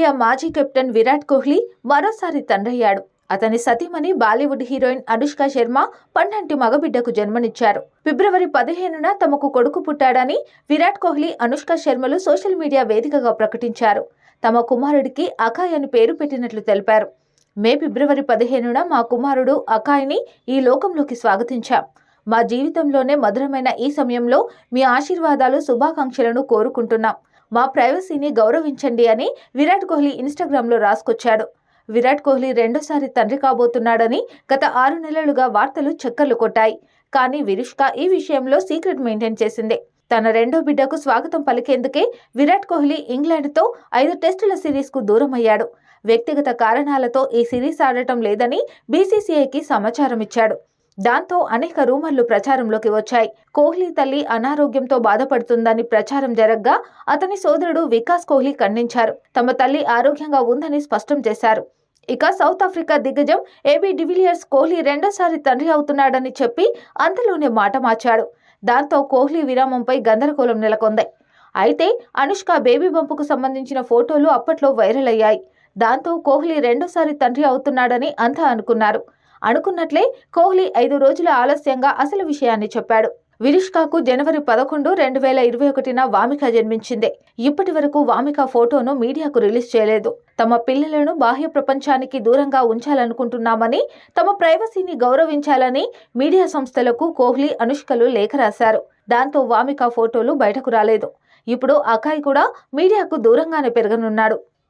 India మాజీ captain Virat Kohli మరోసారి తండ్రయ్యాడు. అతని సతీమణి బాలీవుడ్ హీరోయిన్ అనుష్క శర్మ పన్నంటి మగబిడ్డకు జన్మనిచ్చారు. ఫిబ్రవరి పదిహేనున తమకు కొడుకు పుట్టాడని విరాట్ కోహ్లీ అనుష్క శర్మలు సోషల్ మీడియా వేదికగా ప్రకటించారు. తమ కుమారుడికి అకాయ్ అని పేరు పెట్టినట్లు తెలిపారు. మే ఫిబ్రవరి పదిహేనున మా కుమారుడు అకాయ్ని ఈ లోకంలోకి స్వాగతించాం. మా జీవితంలోనే మధురమైన ఈ సమయంలో మీ ఆశీర్వాదాలు శుభాకాంక్షలను కోరుకుంటున్నాం. మా ప్రైవసీని గౌరవించండి అని విరాట్ కోహ్లీ ఇన్స్టాగ్రామ్లో రాసుకొచ్చాడు. విరాట్ కోహ్లీ రెండోసారి తండ్రి కాబోతున్నాడని గత ఆరు నెలలుగా వార్తలు చక్కర్లు కొట్టాయి. కానీ విరుష్క ఈ విషయంలో సీక్రెట్ మెయింటైన్ చేసింది. తన రెండో బిడ్డకు స్వాగతం పలికేందుకే విరాట్ కోహ్లీ ఇంగ్లాండ్తో ఐదు టెస్టుల సిరీస్కు దూరమయ్యాడు. వ్యక్తిగత కారణాలతో ఈ సిరీస్ ఆడటం లేదని బీసీసీఐకి సమాచారం ఇచ్చాడు దాంతో అనేక రూమర్లు ప్రచారంలోకి వచ్చాయి. కోహ్లీ తల్లి అనారోగ్యంతో బాధపడుతుందని ప్రచారం జరగ్గా అతని సోదరుడు వికాస్ కోహ్లీ ఖండించారు. తమ తల్లి ఆరోగ్యంగా ఉందని స్పష్టం చేశారు. ఇక సౌత్ ఆఫ్రికా దిగ్గజం ఏబీ డివిలియర్స్ కోహ్లీ రెండోసారి తండ్రి అవుతున్నాడని చెప్పి అంతలోనే మాట మార్చాడు. దాంతో కోహ్లీ విరామంపై గందరగోళం నెలకొంది. అయితే అనుష్క బేబీ బంపుకు సంబంధించిన ఫోటోలు అప్పట్లో వైరల్ అయ్యాయి. దాంతో కోహ్లీ రెండోసారి తండ్రి అవుతున్నాడని అంతా అనుకున్నారు. అనుకున్నట్లే కోహ్లీ ఐదు రోజుల ఆలస్యంగా అసలు విషయాన్ని చెప్పాడు. విరిష్కాకు జనవరి పదకొండు రెండు వేల ఇరవై ఒకటిన వామిక జన్మించింది. ఇప్పటి వరకు వామిక ఫోటోను మీడియాకు రిలీజ్ చేయలేదు. తమ పిల్లలను బాహ్య ప్రపంచానికి దూరంగా ఉంచాలనుకుంటున్నామని తమ ప్రైవసీని గౌరవించాలని మీడియా సంస్థలకు కోహ్లీ అనుష్కలు లేఖ రాశారు. దాంతో వామిక ఫోటోలు బయటకు రాలేదు. ఇప్పుడు అకాయ్ కూడా మీడియాకు దూరంగానే పెరగనున్నాడు.